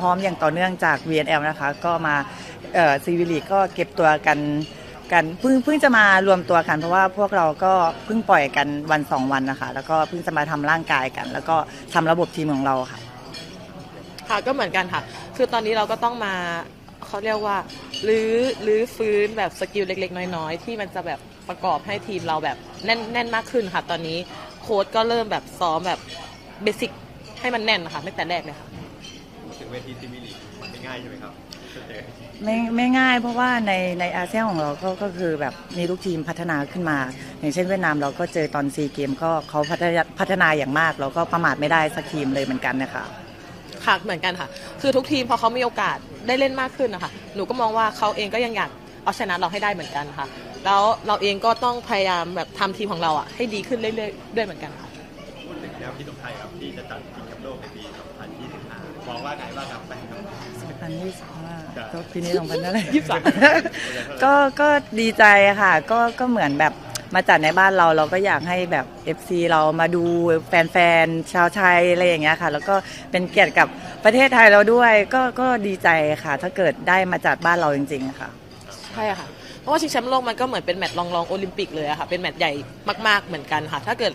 พร้อมอย่างต่อเนื่องจาก VNL นะคะ ก็มาซีวิลีก็เก็บตัวกันกันเพิ่งเพิ่งจะมารวมตัวกันเพราะว่าพวกเราก็เพิ่งปล่อยกันวันสองวันนะคะ แล้วก็เพิ่งจะมาทำร่างกายกัน แล้วก็ทำระบบทีมของเราค่ะ ค่ะก็เหมือนกันค่ะ คือตอนนี้เราก็ต้องมาเขาเรียกว่ารื้อรื้อฟื้นแบบสกิลเล็ก ๆ น้อยๆ ที่มันจะแบบประกอบให้ทีมเราแบบแน่นแน่นมากขึ้นค่ะ ตอนนี้โค้ชก็เริ่มแบบซ้อมแบบเบสิกให้มันแน่นนะคะตั้งแต่แรกเลยค่ะ เวทีทีมีลีกมันไม่ง่ายใช่ไหมครับจะเจอไม่ไม่ง่ายเพราะว่าในในอาเซียนของเราก็ก็คือแบบมีลูกทีมพัฒนาขึ้นมา อย่างเช่นเวียดนามเราก็เจอตอนซีเกมก็เขาพัฒนาพัฒนาอย่างมาก เราก็ประมาทไม่ได้สักทีมเลยเหมือนกันนะคะ ค่ะเหมือนกันค่ะ คือทุกทีมพอเขามีโอกาสได้เล่นมากขึ้นนะคะหนูก็มองว่าเขาเองก็ยังอยากเอาชนะเราให้ได้เหมือนกันค่ะ แล้วเราเองก็ต้องพยายามแบบทำทีมของเราอะให้ดีขึ้นเรื่อยๆด้วยเหมือนกันค่ะ พูดถึงแนวคิดของไทยครับที่จะจัดชิงแชมป์โลกในปี 2025 มองว่าไงบ้างครับแฟนครับ 2025ก็ปีนี้2000นั่นแหละ23 ก็ก็ดีใจค่ะ ก็ก็เหมือนแบบมาจัดในบ้านเราเราก็อยากให้แบบ FC เรามาดูแฟนๆชาวไทยอะไรอย่างเงี้ยค่ะ แล้วก็เป็นเกียรติกับประเทศไทยเราด้วย ก็ก็ดีใจค่ะ ถ้าเกิดได้มาจัดบ้านเราจริงๆค่ะ ใช่ค่ะ เพราะว่าชิงแชมป์โลกมันก็เหมือนเป็นแมตช์รองรองโอลิมปิกเลยอะค่ะ เป็นแมตช์ใหญ่มากๆเหมือนกันค่ะ ถ้าเกิด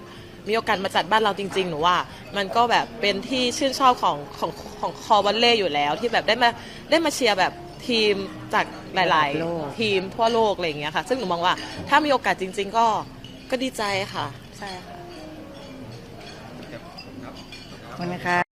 มีโอกาสมาจัดบ้านเราจริง ๆ หนูว่า มันก็แบบเป็นที่ชื่นชอบของของของคอวันเล่อยู่แล้ว ที่แบบได้มาได้มาเชียร์แบบทีมจากหลายโลกๆทีมทั่วโลกอะไรอย่างเงี้ยค่ะ ซึ่งหนูมองว่าถ้ามีโอกาสจริง ๆ ก็ก็ดีใจค่ะ ใช่ค่ะ ขอบคุณนะคะ